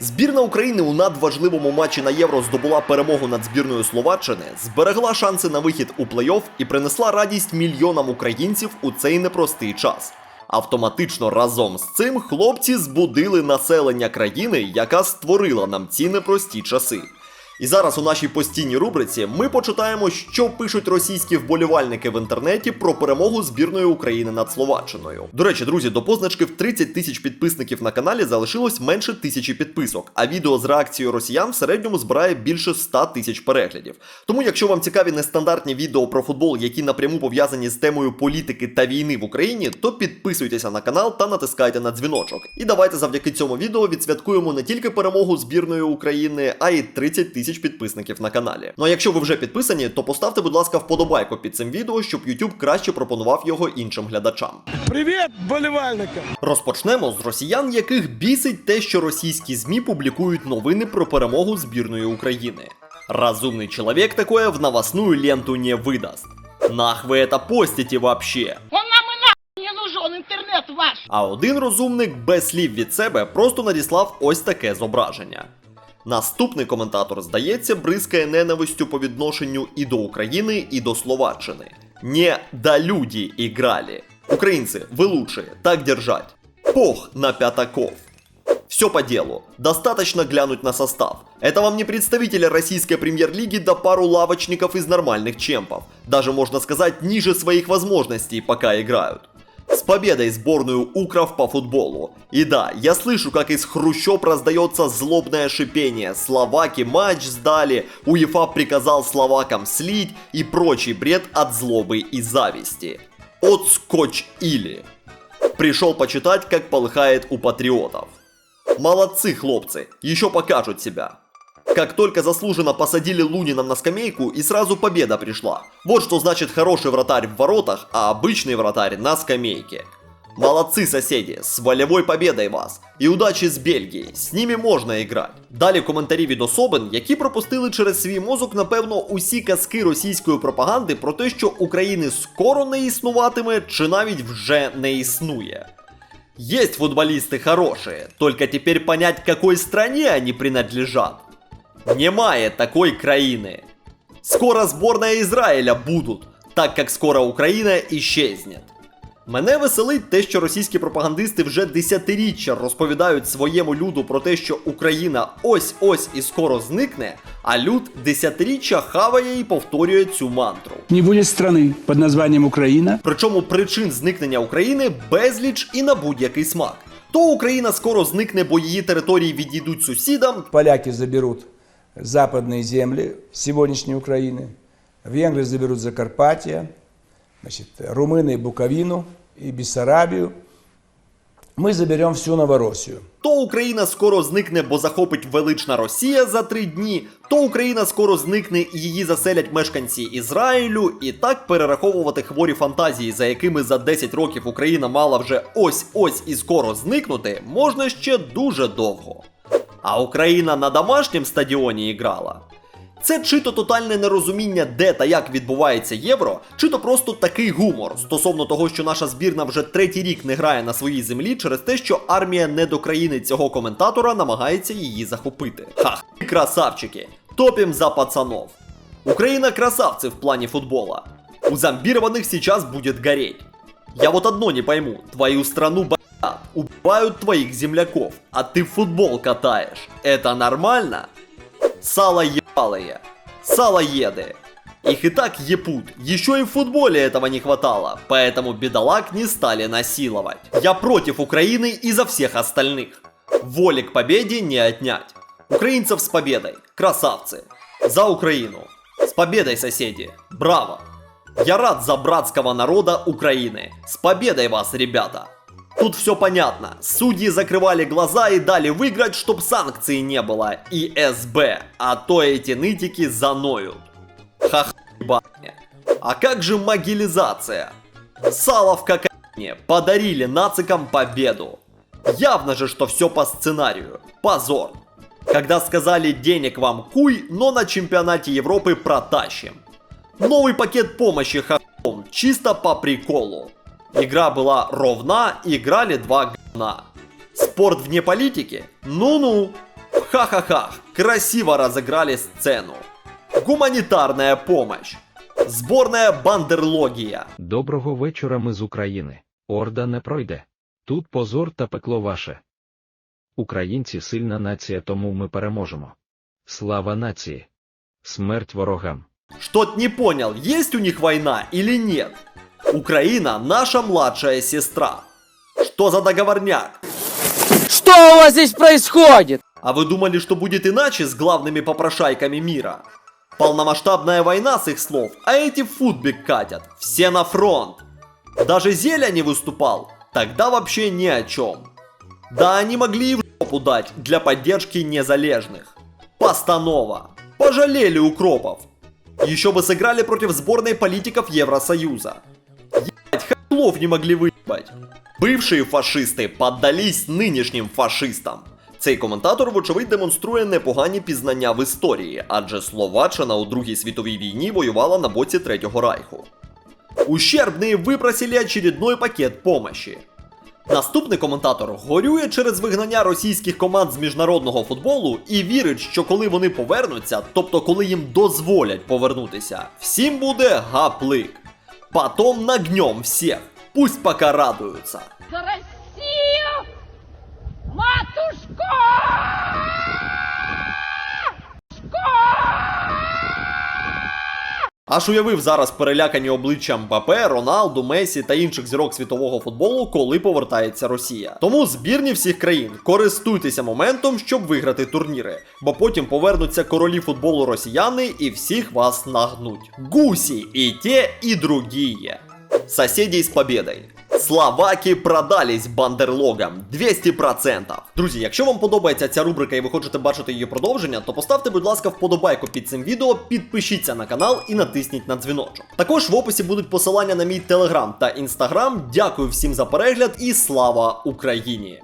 Збірна України у надважливому матчі на євро здобула перемогу над збірною Словаччини, зберегла шанси на вихід у плей-офф і принесла радість мільйонам українців у цей непростий час. Автоматично разом з цим хлопці збудили населення країни, яка створила нам ці непрості часи. І зараз у нашій постійній рубриці ми почитаємо, що пишуть російські вболівальники в інтернеті про перемогу збірної України над Словаччиною. До речі, друзі, до позначки в 30 тисяч підписників на каналі залишилось менше тисячі підписок, а відео з реакцією росіян в середньому збирає більше 100 тисяч переглядів. Тому, якщо вам цікаві нестандартні відео про футбол, які напряму пов'язані з темою політики та війни в Україні, то підписуйтеся на канал та натискайте на дзвіночок. І давайте завдяки цьому відео відсвяткуємо не тільки перемогу збірної України, а й 30 тисяч підписників на каналі. Ну а якщо ви вже підписані, то поставте, будь ласка, вподобайку під цим відео, щоб YouTube краще пропонував його іншим глядачам. Привет, болівальникам! Розпочнемо з росіян, яких бісить те, що російські ЗМІ публікують новини про перемогу збірної України. Разумный человек такое в новостную ленту не выдаст. Нах вы это постите вообще? Он нам и нахуй не нужен, интернет ваш! А один розумник без слів від себе просто надіслав ось таке зображення. Наступний коментатор, здається, бризкає ненавистю по відношенню і до України, і до Словаччини. Не да люди играли. Украинцы, вы лучшие, так держать. Пох на пятаков. Все по делу. Достаточно глянуть на состав. Это вам не представители российской премьер-лиги да пару лавочников из нормальных чемпов. Даже можно сказать ниже своих возможностей пока играют. Победой сборную Украв по футболу. И да, я слышу, как из хрущоб раздается злобное шипение. Словаки матч сдали, УЕФА приказал словакам слить и прочий бред от злобы и зависти. От скотч или. Пришел почитать, как полыхает у патриотов. Молодцы, хлопцы, еще покажут себя. Как только заслуженно посадили Лунина на скамейку, и сразу победа пришла. Вот что значит хороший вратарь в воротах, а обычный вратарь на скамейке. Молодцы, соседи, с волевой победой вас. І удачі з Бельгії, з ними можна іграти. Далі коментарі від особин, які пропустили через свій мозок, напевно, усі казки російської пропаганди про те, що України скоро не існуватиме, чи навіть вже не існує. Есть футболисты хорошие, только теперь понять, к какой стране они принадлежат. Немає такой країни. Скоро сборная Ізраїля будуть, так як скоро Україна исчезнет. Мене веселить те, що російські пропагандисти вже десятиріччя розповідають своєму люду про те, що Україна ось-ось і скоро зникне, а люд десятиріччя хаває і повторює цю мантру. Не будет страны под названием Украина, Причому причин зникнення України безліч і на будь-який смак. То Україна скоро зникне, бо її території відійдуть сусідам, Поляки заберут западные земли сегодняшней Украины, венгры заберут Закарпатье, значит, румыны Буковину и Бессарабию. Мы заберем всю Новороссию. то Україна скоро зникне, бо захопить велична Росія за три дні, то Україна скоро зникне і її заселять мешканці Ізраїлю, і так перераховувати хворі фантазії, за якими за 10 років Україна мала вже ось-ось і скоро зникнути, можна ще дуже довго. А Україна на домашнім стадіоні грала. Це чи то тотальне нерозуміння, де та як відбувається євро, чи то просто такий гумор стосовно того, що наша збірна вже третій рік не грає на своїй землі через те, що армія недокраїни цього коментатора намагається її захопити. Ха, красавчики, топім за пацанов. Україна красавцы в плане футбола. У зомбированных сейчас будет гореть. Я вот одно не пойму, твою страну убивают твоих земляков, а ты футбол катаешь. Это нормально? Сало ебалые, салоеды. Их и так епут, еще и в футболе этого не хватало, поэтому бедолаг не стали насиловать. Я против Украины и за всех остальных. Воли к победе не отнять. Украинцев с победой, красавцы. За Украину. С победой, соседи. Браво. Я рад за братского народа Украины. С победой вас, ребята. Тут все понятно. Судьи закрывали глаза и дали выиграть, чтоб санкций не было. И СБ. А то эти нытики заноют. Ха ебаные. А как же могилизация? Сало в кокаине. Подарили нацикам победу. Явно же, что все по сценарию. Позор. Когда сказали денег вам куй, но на чемпионате Европы протащим. Новый пакет помощи хахом, чисто по приколу. Игра была ровна, играли два говна. Спорт вне политики? Ну-ну. ха-ха-ха, красиво разыграли сцену. Гуманитарная помощь. Сборная Бандерлогия. Доброго вечора ми з України. Орда не пройде. Тут позор та пекло ваше. Українці сильна нація, тому ми переможемо. Слава нації! Смерть ворогам! Что-то не понял, есть у них война или нет? Украина наша младшая сестра. Что за договорняк? Что у вас здесь происходит? А вы думали, что будет иначе с главными попрошайками мира? Полномасштабная война с их слов, а эти в футбик катят. Все на фронт. Даже Зеля не выступал. Тогда вообще ни о чем. Да они могли и в жопу дать для поддержки незалежных. Постанова. Пожалели укропов. Еще бы сыграли против сборной политиков Евросоюза. Ебать, хатлов не могли выебать. Бивші фашисти поддались нинішнім фашистам. Цей коментатор, вочевидь, демонструє непогані пізнання в історії, адже Словаччина у Другій світовій війні воювала на боці Третього Райху. Ущербные выпросили очередной пакет помощи. Наступний коментатор горює через вигнання російських команд з міжнародного футболу і вірить, що коли вони повернуться, тобто коли їм дозволять повернутися, всім буде гаплик. Потом нагнем всех. Пусть пока радуются. Аж уявив зараз перелякані обличчя Мбапе, Роналду, Месі та інших зірок світового футболу, коли повертається Росія. Тому збірні всіх країн користуйтеся моментом, щоб виграти турніри, бо потім повернуться королі футболу росіяни і всіх вас нагнуть. Гусі і те, і другіє. Соседей з победой. Словаки продались бандерлогам 200%. Друзі, якщо вам подобається ця рубрика і ви хочете бачити її продовження, то поставте, будь ласка, вподобайку під цим відео, підпишіться на канал і натисніть на дзвіночок. Також в описі будуть посилання на мій телеграм та інстаграм. Дякую всім за перегляд і слава Україні!